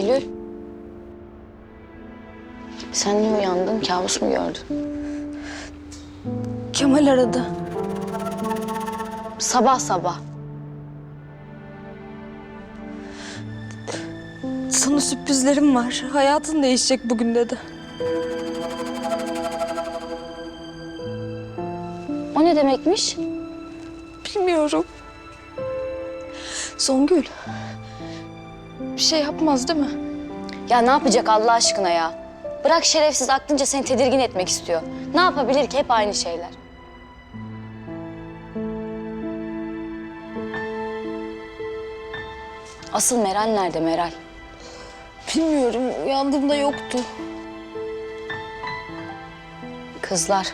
Eylül. Sen niye uyandın? Kabus mu gördün? Kemal aradı. Sabah sabah. Sana sürprizlerim var. Hayatın değişecek bugün dedi. O ne demekmiş? Bilmiyorum. Songül. Bir şey yapmaz değil mi? Ya ne yapacak Allah aşkına ya? Bırak şerefsiz aklınca seni tedirgin etmek istiyor. Ne yapabilir ki hep aynı şeyler. Asıl Meral nerede Meral? Bilmiyorum. Uyandığımda yoktu. Kızlar.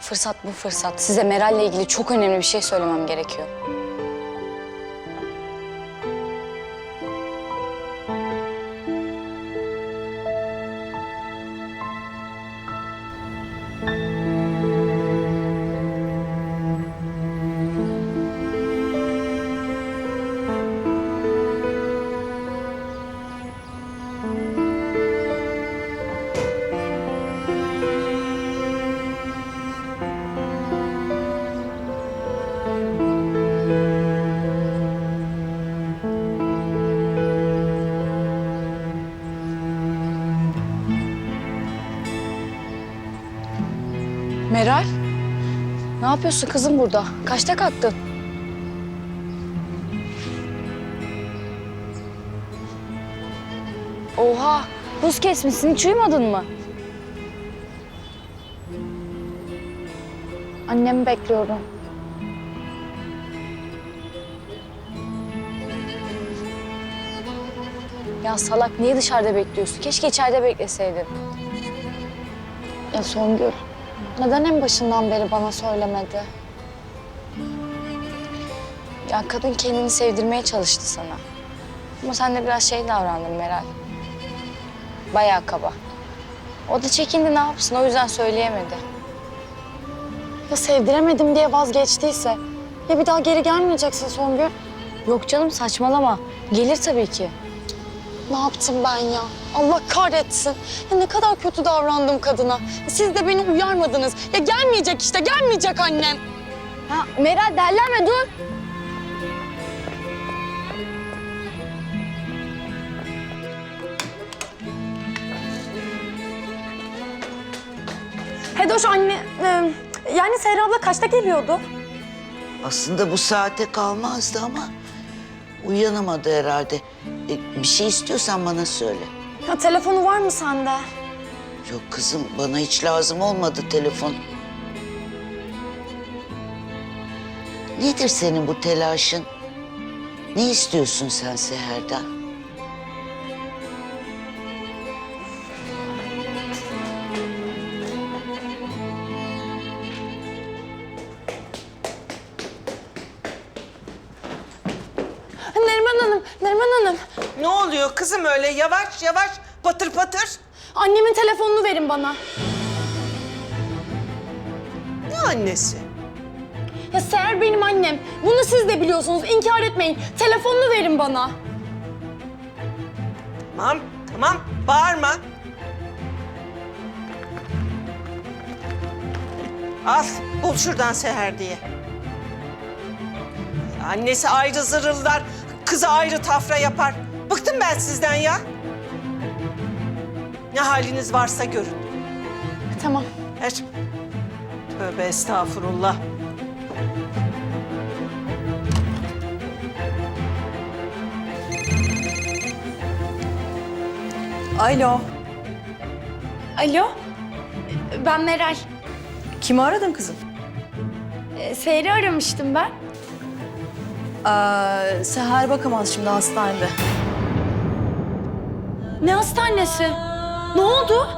Fırsat bu fırsat. Size Meral'le ilgili çok önemli bir şey söylemem gerekiyor. Meral? Ne yapıyorsun kızım burada? Kaçta kalktın? Oha! Buz kesmişsin. Hiç uyumadın mı? Annemi bekliyorum. Ya salak niye dışarıda bekliyorsun? Keşke içeride bekleseydin. Ya Songül, neden en başından beri bana söylemedi? Ya kadın kendini sevdirmeye çalıştı sana. Ama sen de biraz şey davrandın Meral. Bayağı kaba. O da çekindi ne yapsın o yüzden söyleyemedi. Ya sevdiremedim diye vazgeçtiyse? Ya bir daha geri gelmeyeceksin Songül? Yok canım saçmalama. Gelir tabii ki. Ne yaptım ben ya? Allah kahretsin. Ya ne kadar kötü davrandım kadına. Siz de beni uyarmadınız. Ya gelmeyecek işte, gelmeyecek annem. Ha Meral derlenme dur. Hedoş anne, e, yani Serra abla kaçta geliyordu? Aslında bu saate kalmazdı ama uyanamadı herhalde. E, bir şey istiyorsan bana söyle. Ya telefonu var mı sende? Yok kızım bana hiç lazım olmadı telefon. Nedir senin bu telaşın? Ne istiyorsun sen Seher'den? Hanım, Neriman Hanım. Ne oluyor kızım öyle yavaş yavaş patır patır? Annemin telefonunu verin bana. Ne annesi? Ya Seher benim annem. Bunu siz de biliyorsunuz. İnkar etmeyin. Telefonunu verin bana. Tamam tamam bağırma. Al bul şuradan Seher diye. Annesi ayrı zırıllar, kızı ayrı tafra yapar. Bıktım ben sizden ya. Ne haliniz varsa görün. Tamam. Ver. Tövbe estağfurullah. Alo. Alo. Ben Meral. Kimi aradın kızım? Ee, Seher'i aramıştım ben. Aa, Seher bakamaz şimdi hastanede. Ne hastanesi? Ne oldu?